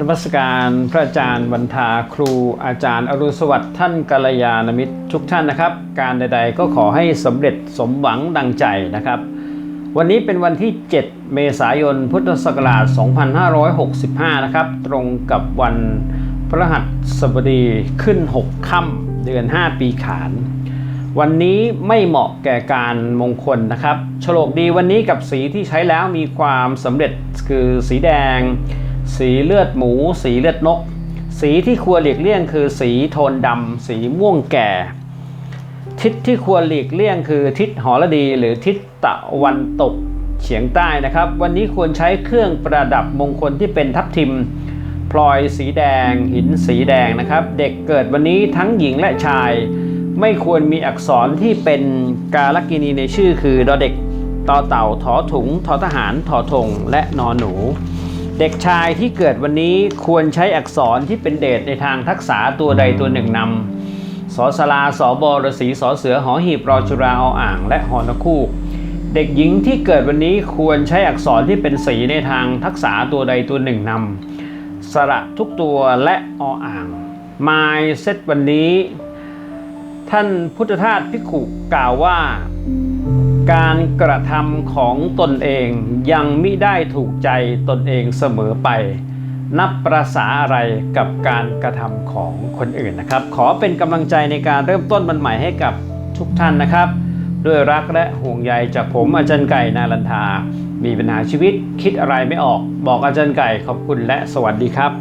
นมัสการพระอาจารย์บรรทาครูอาจารย์อรุณสวัสดิ์ท่านกัลยาณมิตรทุกท่านนะครับ การใดๆก็ขอให้สำเร็จสมหวังดังใจนะครับ วันนี้เป็นวันที่ 7 เมษายนพุทธศักราช 2565 นะครับ ตรงกับวันพระหัสบดีขึ้น 6 ค่ำเดือน 5 ปีขาน วันนี้ไม่เหมาะแก่การมงคลนะครับโฉลกดีวันนี้กับสีที่ใช้แล้วมีความสำเร็จคือสีแดง สีเลือดหมู สีเลือดนก สีที่ควรหลีกเลี่ยงคือสีโทนดำสีม่วงแก่ ทิศที่ควรหลีกเลี่ยงคือทิศหอระดีหรือทิศตะวันตกเฉียงใต้นะครับ วันนี้ควรใช้เครื่องประดับมงคลที่เป็นทับทิมพลอยสีแดง หินสีแดงนะครับ เด็กเกิดวันนี้ทั้งหญิงและชาย ไม่ควรมีอักษรที่เป็นกาลกินีในชื่อคือดอเด็กต่อเต่า ถอถุง ทอทหารทอทง และนอนหนู เด็กชายที่เกิดวันนี้ควรใช้อักษรที่เป็นเดชในทางทักษะตัวใดตัวหนึ่งนำสอสลาสอบอรสีสอเสือหอหีบรอจุราออ่าง และหอนคู่เด็กหญิงที่เกิดวันนี้ควรใช้อักษรที่เป็นสีในทางทักษะตัวใดตัวหนึ่งนำสระทุกตัวและออ่างไมายเซตวันนี้ ท่านพุทธทาสพิขุกล่าวว่า การกระทำของตนเองยังมิได้ถูกใจตนเองเสมอไป นับประษาอะไรกับการกระทำของคนอื่นนะครับ ขอเป็นกำลังใจในการเริ่มต้นวันใหม่ให้กับทุกท่านนะครับ ด้วยรักและห่วงใยจากผมอาจารย์ไก่นาลันทา มีปัญหาชีวิตคิดอะไรไม่ออก บอกอาจารย์ไก่ขอบคุณและสวัสดีครับ